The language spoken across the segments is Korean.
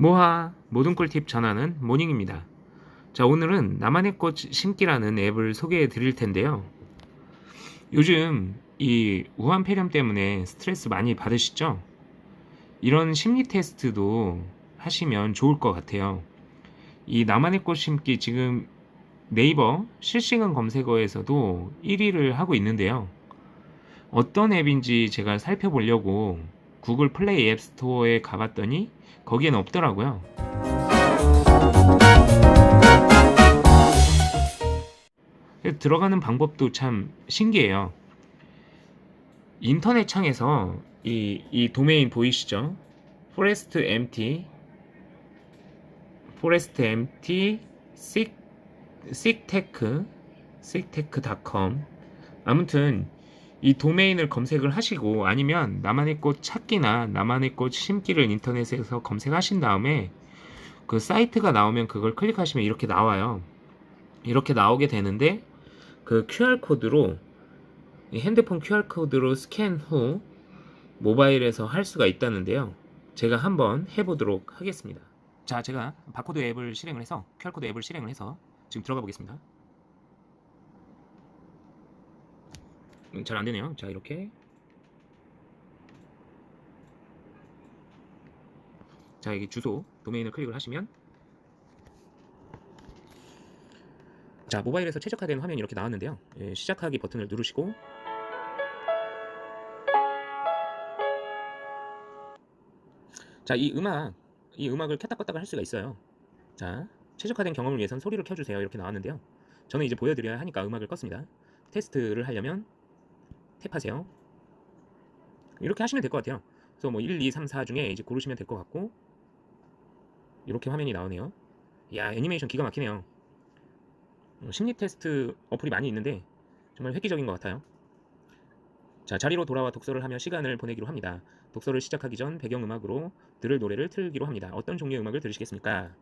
모하 모든 꿀팁 전하는 모닝입니다. 자 오늘은 나만의 꽃 심기라는 앱을 소개해 드릴 텐데요. 요즘 이 우한 폐렴 때문에 스트레스 많이 받으시죠? 이런 심리 테스트도 하시면 좋을 것 같아요. 이 나만의 꽃 심기 지금 네이버 실시간 검색어에서도 1위를 하고 있는데요. 어떤 앱인지 제가 살펴보려고 구글 플레이 앱 스토어에 가봤더니 거기엔 없더라고요. 들어가는 방법도 참 신기해요. 인터넷 창에서 이, 이 도메인 보이시죠? forest empty forest empty sick sicktech sicktech.com 아무튼 이 도메인을 검색을 하시고 아니면 나만의 꽃 찾기나 나만의 꽃 심기를 인터넷에서 검색하신 다음에 그 사이트가 나오면 그걸 클릭하시면 이렇게 나와요. 이렇게 나오게 되는데 그 QR 코드로 이 핸드폰 QR 코드로 스캔 후 모바일에서 할 수가 있다는데요. 제가 한번 해보도록 하겠습니다. 자, 제가 바코드 앱을 실행을 해서 QR 코드 앱을 실행을 해서 지금 들어가 보겠습니다. 잘 안되네요. 자, 이렇게 자, 여기 주소 도메인을 클릭을 하시면 자, 모바일에서 최적화된 화면이 이렇게 나왔는데요. 예, 시작하기 버튼을 누르시고 자, 이 음악, 이 음악을 켰다 껐다가 할 수가 있어요. 자, 최적화된 경험을 위해선 소리를 켜주세요. 이렇게 나왔는데요. 저는 이제 보여드려야 하니까 음악을 껐습니다. 테스트를 하려면 탭하세요. 이렇게 하시면 될 것 같아요. 그래서 뭐 1, 2, 3, 4 중에 이제 고르시면 될 것 같고 이렇게 화면이 나오네요. 야 애니메이션 기가 막히네요. 어, 심리 테스트 어플이 많이 있는데 정말 획기적인 것 같아요. 자 자리로 돌아와 독서를 하며 시간을 보내기로 합니다. 독서를 시작하기 전 배경음악으로 들을 노래를 틀기로 합니다. 어떤 종류의 음악을 들으시겠습니까?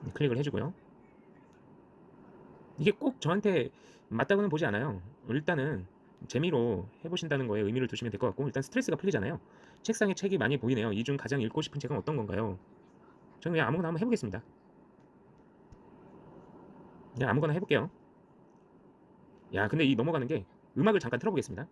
네, 클릭을 해주고요. 이게 꼭 저한테 맞다고는 보지 않아요. 일단은 재미로 해보신다는 거에 의미를 두시면 될 것 같고 일단 스트레스가 풀리잖아요. 책상에 책이 많이 보이네요. 이 중 가장 읽고 싶은 책은 어떤 건가요? 저는 그냥 아무거나 한번 해보겠습니다. 그냥 아무거나 해볼게요. 야 근데 이 넘어가는 게 음악을 잠깐 틀어보겠습니다.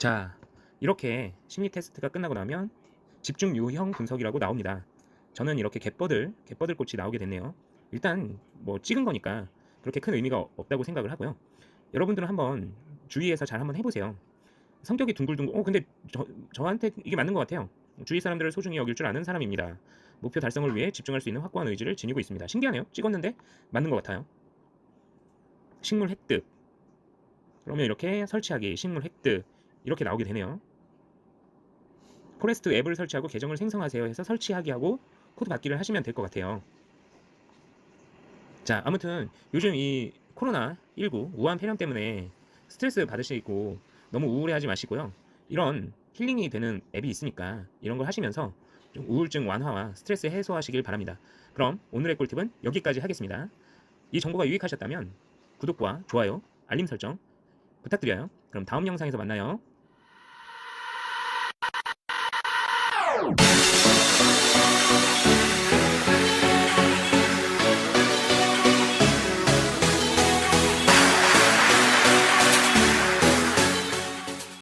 자, 이렇게 심리 테스트가 끝나고 나면 집중 유형 분석이라고 나옵니다. 저는 이렇게 갯버들, 갯버들 꽃이 나오게 됐네요. 일단 뭐 찍은 거니까 그렇게 큰 의미가 없다고 생각을 하고요. 여러분들은 한번 주위에서 잘 한번 해보세요. 성격이 둥글둥글, 어, 근데 저, 저한테 이게 맞는 것 같아요. 주위 사람들을 소중히 여길 줄 아는 사람입니다. 목표 달성을 위해 집중할 수 있는 확고한 의지를 지니고 있습니다. 신기하네요. 찍었는데 맞는 것 같아요. 식물 획득. 그러면 이렇게 설치하기, 식물 획득. 이렇게 나오게 되네요. 포레스트 앱을 설치하고 계정을 생성하세요 해서 설치하기 하고 코드 받기를 하시면 될 것 같아요. 자, 아무튼 요즘 이 코로나19 우한 폐렴 때문에 스트레스 받으시고 너무 우울해하지 마시고요. 이런 힐링이 되는 앱이 있으니까 이런 걸 하시면서 좀 우울증 완화와 스트레스 해소하시길 바랍니다. 그럼 오늘의 꿀팁은 여기까지 하겠습니다. 이 정보가 유익하셨다면 구독과 좋아요, 알림 설정 부탁드려요. 그럼 다음 영상에서 만나요.